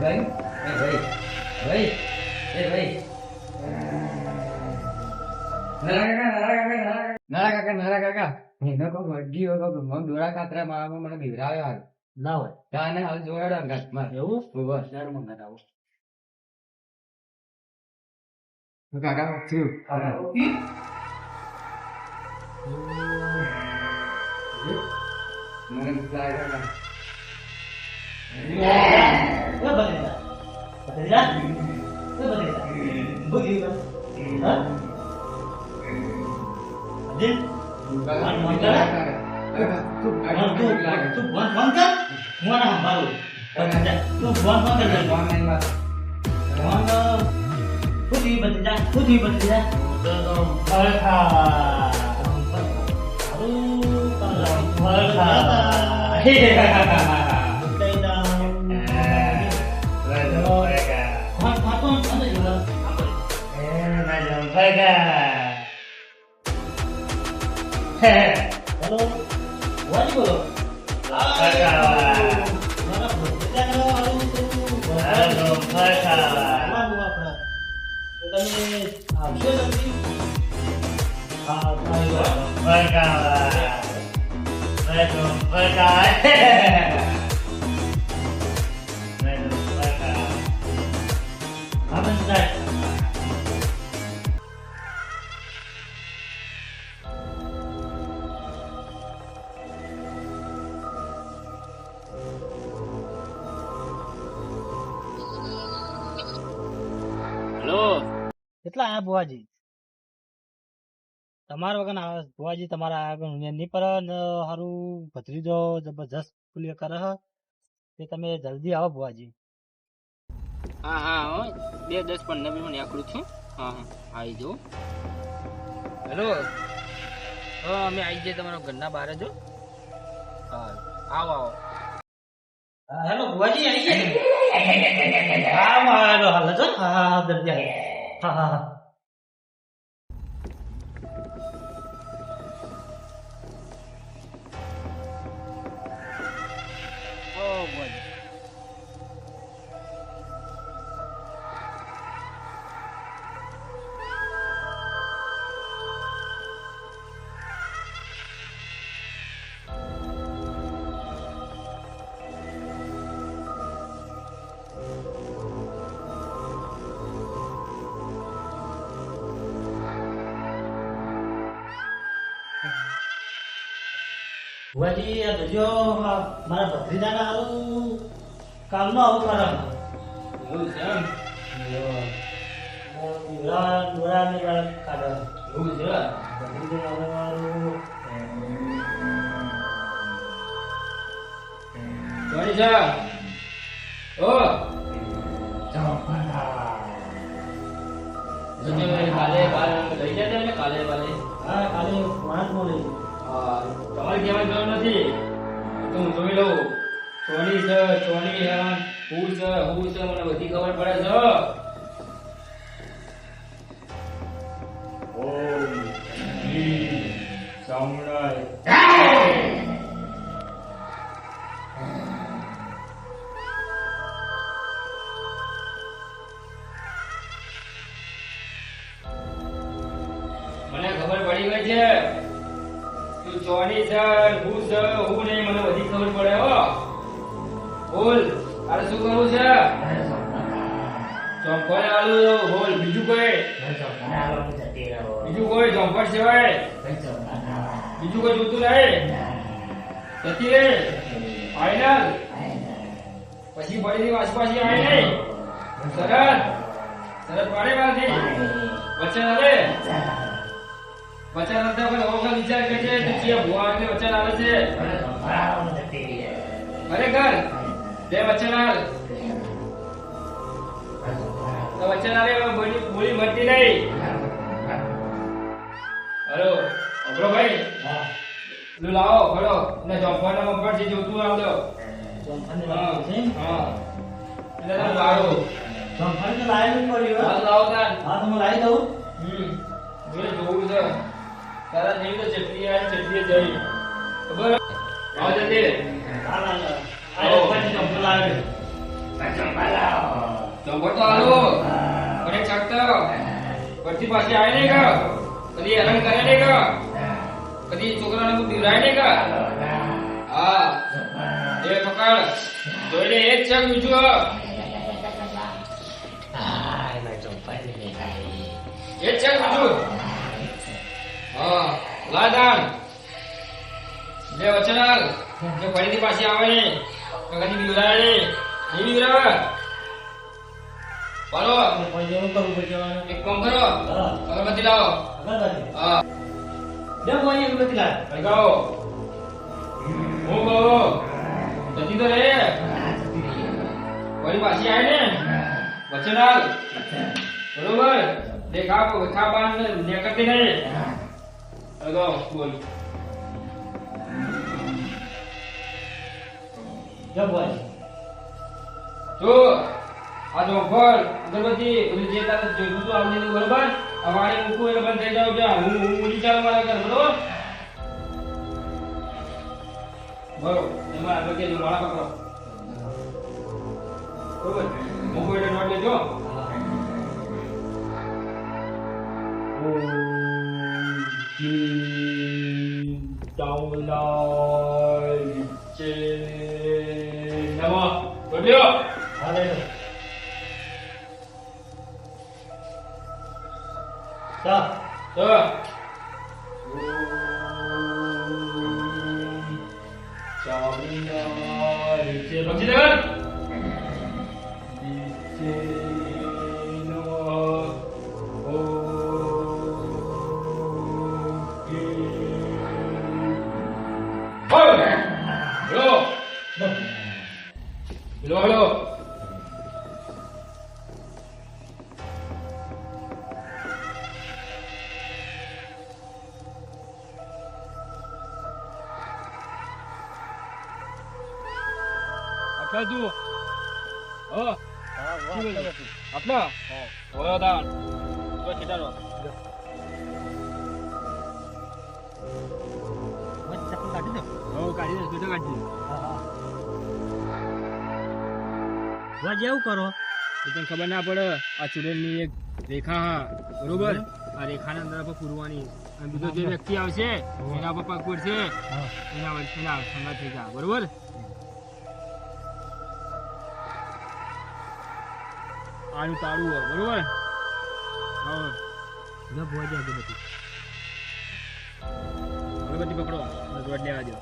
ભાઈ એ ભાઈ ભાઈ એ ભાઈ. નારા કાકા નારા કાકા નારા કાકા. એનો કોઈ વળગી હોય દોરા કાતરા મારવામાં મને બિવરાવ્યો હાલ ના હોય. તાને હાલ જોડાડો અંગાતમાં એવું? બસ. આવું કાકા થયું મને બીક બગડેલા? એ બગડેલા. બગડેલા. હા? અજય? કાકા, મન બીક કરે? લાગે કાકા. કાકા, તું હા, કાકા, તું બીક લાગે. તું ફોન ફોન કર. હું આને સંભાળું. તું ફોન ફોન હેલો વાજી બોલો મારા ભત્રીજાનો હારું કેટલા આયા ભુવાજી. તમારા વગર આવે. ભુવાજી તમારા આગળ નહીં પર ને હારું ભત્રીજો જબરજસ્ત ફૂલ્ય કરે તે તમે જલ્દી આવો ભુવાજી. હા હા હો. બે દસ પંદર મિનિટ નીકળું છું. હા હા આવી જાઉં હેલો. હા અમે આવી જઈએ તમારા ઘરના બહાર જો હા. આવો આવો. હેલો ભુવાજી આવી ગયા? હા મારો હાલ જો હા. દર્દી આવી. હા હા હા ભુવાજી આ જોજો આ મારા ભત્રીજાના હારું કામનો આવું કરે એવું છે એમ દોરા દોરા ને વાળા કાઢે એવું છે ભત્રીજા હવે મારું જોડી છે ઓ તમે કાલે કાલે લઈ જતા ને કાલે કાલે હા કાલે વાંચ બોલે હા તમારે કહેવા જવાનું નથી. તો હું જોઈ લઉં. ચોની છે ચોની છે હું છે હું છે મને બધી ખબર પડે છે ઓમ હ્રીમ ચોની છે હું છે હું નહીં, મને બધી ખબર પડે, હો. બોલ, તારે શું કરવું છે? ચોંપડ આલુ, બોલ, બીજું કોઈ? બીજું કોઈ ચોંપડ સિવાય? બીજું કોઈ જોતું નહીં જતી રે ફાઈનલ પછી ફરીથી પાછી આવી નહીં? સરસ. સરસ, પાડે મારથી વચન આવે વચન હતા પણ ઓગળ વિચાર કે છે કે જે ભુવા એટલે વચન આવે છે? ખરેખર? જે વચન આવે તો વચન આવે બોલી બોલી મળતી નહીં. હલો અબરો ભાઈ. પેલું લાવો ખડો ને ચોંપવાના મમ્પટ જે જોતું આવ દો હા હા. એટલે તમે લાવો. હાલ લાવો તાન હમ જોઈ જોવું છે. તારા નહીં તો ચટણી આવી ચટણી જઈ ખબર? આવો તો અને પરથી પાછી આવે નહીં કા કદી હેરાન કરે નહીં કા કદી છોકરાને કોઈ બિવરાય નહીં કા હા. એ પકડ. જોઈ એક છે બીજું લાદાન જે વચનાલ જે ફરીથી પાછી આવે ને કદી બિવરાય નહીં નહીં બિવરાવે બોલો. એક કામ કરો. અગરબત્તી લાવો. હા. બે બોય અગરબત્તી લાવ. હું કહો? જતી તો રે. ફરી પાછી આવે ને. વચનાલ. બરોબર? દેખા દેખા ને કરતી નહીં લગાવો બોલ. બોય. જો આ જો ફળ અગરબત્તી બધું જે તારે જોઈતું હતું આવડી દીધું બરોબર. અમારે મૂકું એટલે બંધ થઈ જાવ જ્યાં હું હું ઉડી ચાલો મારા ઘર બરોબર? બરોબર એમાં કે માળા પકડો. બરોબર? મૂકું એટલે નોટ લેજો như trong đời trên. Nam mô được chưa à, đây rồi. Được được trong đời trên. Bằng chín lên કાઢી હા, હા. વચ્ચે એવું કરો દે તને ખબર ના પડે આ ચૂડેલની એક રેખા હા બરોબર આ રેખાના અંદર આપણે પૂરવાની અને બીજો જે વ્યક્તિ આવશે એના પર પગ પડશે. એના એના સંગાત થઈ જા બરોબર આનું તાળું હોય બરોબર હા જો ભોજે અગરબત્તી. અગરબત્તી પકડો અને દોડ લેવા દો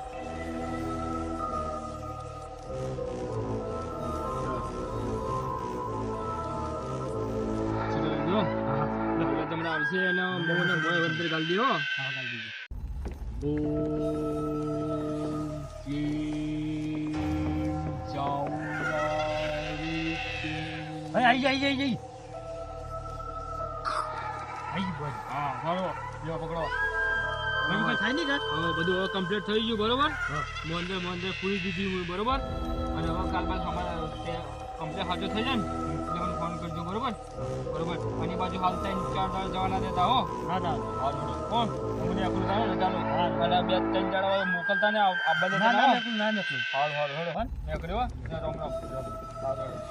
ચલો, જો. હા, હવે તમને આવશે અને મોંને મોંએ અંદર ગાળી દો હા, કાઢી દીધું. ઓમ આઈ આઈ આઈ. આઈ ગયું ભોજ. હા બરોબર લ્યો પકડો કઈ થાય નહીં કાં? હવે બધું હવે કમ્પ્લીટ થઈ ગયું બરોબર હા. મોંદે મોંદે પૂરી દીધી હું બરોબર અને હવે કાલ બાદ અમારે કમ્પ્લીટ હાજર થઈ જાય ને એટલે મને ફોન કરજો બરોબર બરોબર અને બાજુ હાલ ત્રણ ચાર દાડા જવાના દેતા હો ના, ના. હા કોણ મને આપણું થાય ચાલો હા. અને બે ત્રણ દાડા મોકલતા ને આ ના, ના, ના ના, હાલ હાલ હેડો હા? કર્યો રામ રામ હા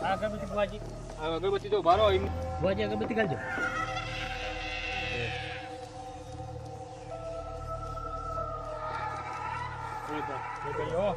અગરબત્તી ભોજી. આ અગરબત્તી તો બારો એમ ભોજી અગરબત્તી કાઢજો. એ કહ્યું